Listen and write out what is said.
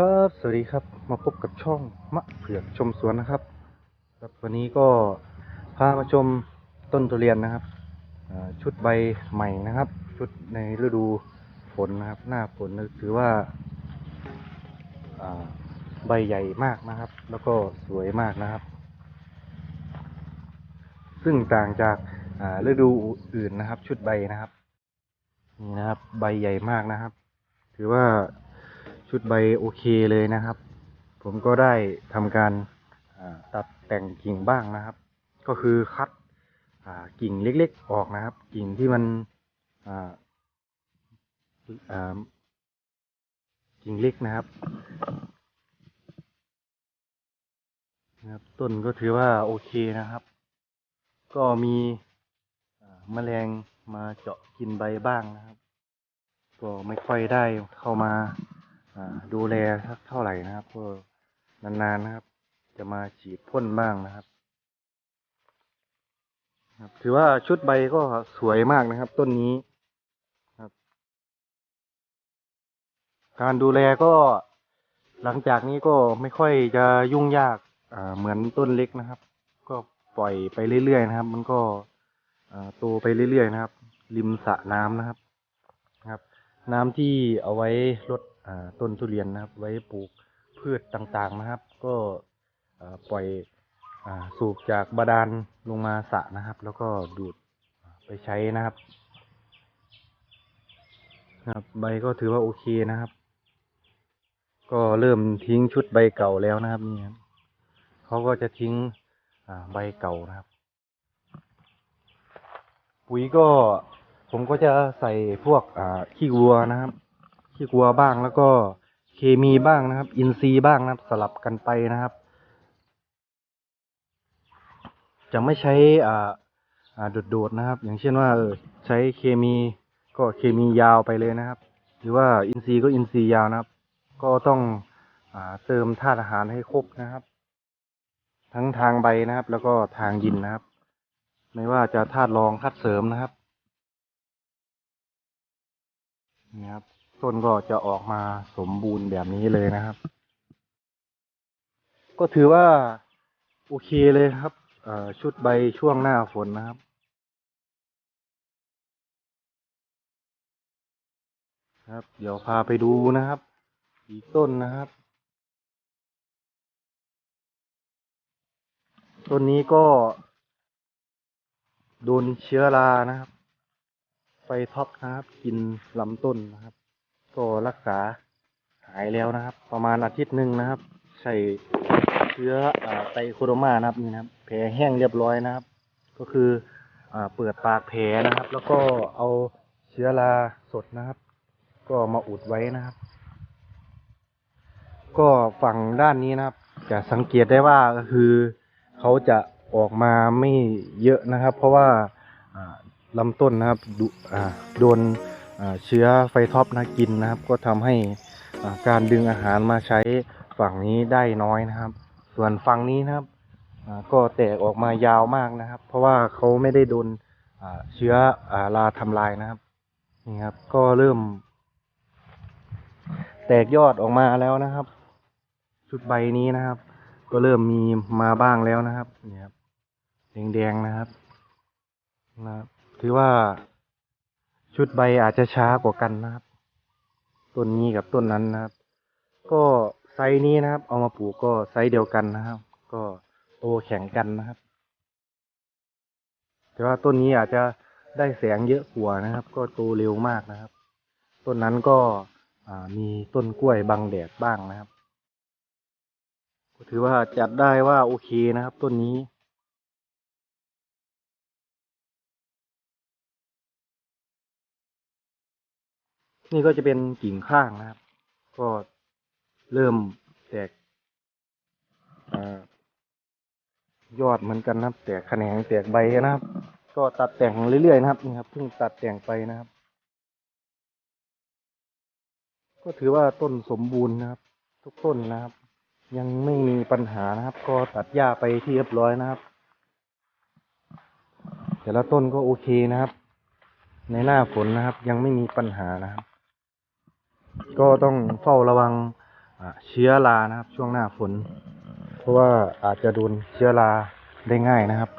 ครับ สวัสดีครับ มาพบกับช่องมะเผือกชมสวนนะครับ ครับวันนี้ก็พามาชมต้นทุเรียนนะครับ ชุดใบใหม่นะครับ ชุดในฤดูฝนนะครับ หน้าฝนถือว่าใบใหญ่มากนะครับ แล้วก็สวยมากนะครับ ซึ่งต่างจากฤดูอื่นนะครับ ชุดใบนะครับ นี่นะครับ ใบใหญ่มากนะครับ ถือว่า ชุดใบโอเคเลยนะครับ ผมก็ได้ทำการตัดแต่งกิ่งบ้างนะครับ ก็คือคัดกิ่งเล็กๆออกนะครับ กิ่งที่มันกิ่งเล็กนะครับนะครับ ต้นก็ถือว่าโอเคนะครับ ก็มีแมลงมาเจาะกินใบบ้างนะครับ ก็ไม่ค่อยได้เข้ามา ดูแลสักเท่าไหร่นะครับก็นานๆนะครับ จะมาฉีดพ่นบ้างนะครับครับ ถือว่าชุดใบก็สวยมากนะครับ ต้นนี้ครับ การดูแลก็หลังจากนี้ก็ไม่ค่อยจะยุ่งยากเหมือนต้นเล็กนะครับ ก็ปล่อยไปเรื่อยๆนะครับ มันก็โตไปเรื่อยๆนะครับ ริมสระน้ำนะครับนะครับ น้ำที่เอาไว้ลด ต้นทุเรียนนะครับ ไว้ปลูกพืชต่างๆนะครับ ก็ปล่อยอสูบจากบาดาลลงมาสะนะครับ แล้วก็ดูดไปใช้นะครับครับใบก็ถือว่าโอเคนะครับ ก็เริ่มทิ้งชุดใบเก่าแล้วนะครับนี่ครับเขาก็จะทิ้งใบเก่านะครับ ปุ๋ยก็ผมก็จะใส่พวกขี้วัวนะครับ ขี้วัวบ้างแล้วก็เคมีบ้างนะครับ อินทรีบ้างนะครับ สลับกันไปนะครับ จะไม่ใช้อ่าอ่าโดดๆนะครับ อย่างเช่นว่าเออใช้เคมีก็เคมียาวไปเลยนะครับ หรือว่าอินทรีก็อินทรียาวนะครับ ก็ต้องอ่าเติมธาตุอาหารให้ครบนะครับ ทั้งทางใบนะครับ แล้วก็ทางดินนะครับ ไม่ว่าจะธาตุรองธาตุเสริมนะครับนี่ครับ ต้นก็จะออกมาสมบูรณ์แบบนี้เลยนะครับ ก็ถือว่าโอเคเลยครับชุดใบช่วงหน้าฝนนะครับ ครับ เดี๋ยวพาไปดูนะครับ อีกต้นนะครับ ต้นนี้ก็โดนเชื้อรานะครับ ไฟท็อปนะครับ กินลำต้นนะครับ ก็รักษาหายแล้วนะครับ ประมาณอาทิตย์หนึ่งนะครับ ใส่เชื้ออไตโคโรมานะครับนี่นะครับ แผลแห้งเรียบร้อยนะครับ ก็คืออเปิดปากแผลนะครับ แล้วก็เอาเชื้อราสดนะครับ ก็มาอุดไว้นะครับ ก็ฝั่งด้านนี้นะครับ จะสังเกตได้ว่าก็คือเขาจะออกมาไม่เยอะนะครับ เพราะว่าลำต้นนะครับโดน เชื้อไฟท็อปนะกินนะครับ ก็ทำให้การดึงอาหารมาใช้ฝั่งนี้ได้น้อยนะครับ ส่วนฝั่งนี้นะครับก็แตกออกมายาวมากนะครับ เพราะว่าเขาไม่ได้โดนเชื้ออ่าราทำลายนะครับนี่ครับ ก็เริ่ม แตกยอดออกมาแล้วนะครับ ชุดใบนี้นะครับ ก็เริ่มมีมาบ้างแล้วนะครับ เนี่ยครับแดงๆนะครับนะครับถือว่า ชุดใบอาจจะช้ากว่ากันนะครับ ต้นนี้กับต้นนั้นนะครับ ก็ไซส์นี้นะครับ เอามาปลูกก็ไซส์เดียวกันนะครับ ก็โตแข่งกันนะครับ แต่ว่าต้นนี้อาจจะได้แสงเยอะกว่านะครับ ก็โตเร็วมากนะครับ ต้นนั้นก็มีต้นกล้วยบังแดดบ้างนะครับ ก็ถือว่าจัดได้ว่าโอเคนะครับ ต้นนี้ นี่ก็จะเป็นกิ่งข้างนะครับ ก็เริ่มแตกอยอดเหมือนกันนะครับ แตกแขนงแตกใบนะครับ ก็ตัดแต่งเรื่อยๆนะครับนี่ครับเพิ่งตัดแต่งไปนะครับ ก็ถือว่าต้นสมบูรณ์นะครับ ทุกต้นนะครับ ยังไม่มีปัญหานะครับ ก็ตัดหญ้าไปที่เรียบร้อยนะครับ แต่ละต้นก็โอเคนะครับ ในหน้าฝนนะครับ ยังไม่มีปัญหานะครับ ก็ต้องเฝ้าระวังเชื้อรานะครับ ช่วงหน้าฝน เพราะว่าอาจจะโดนเชื้อราได้ง่ายนะครับ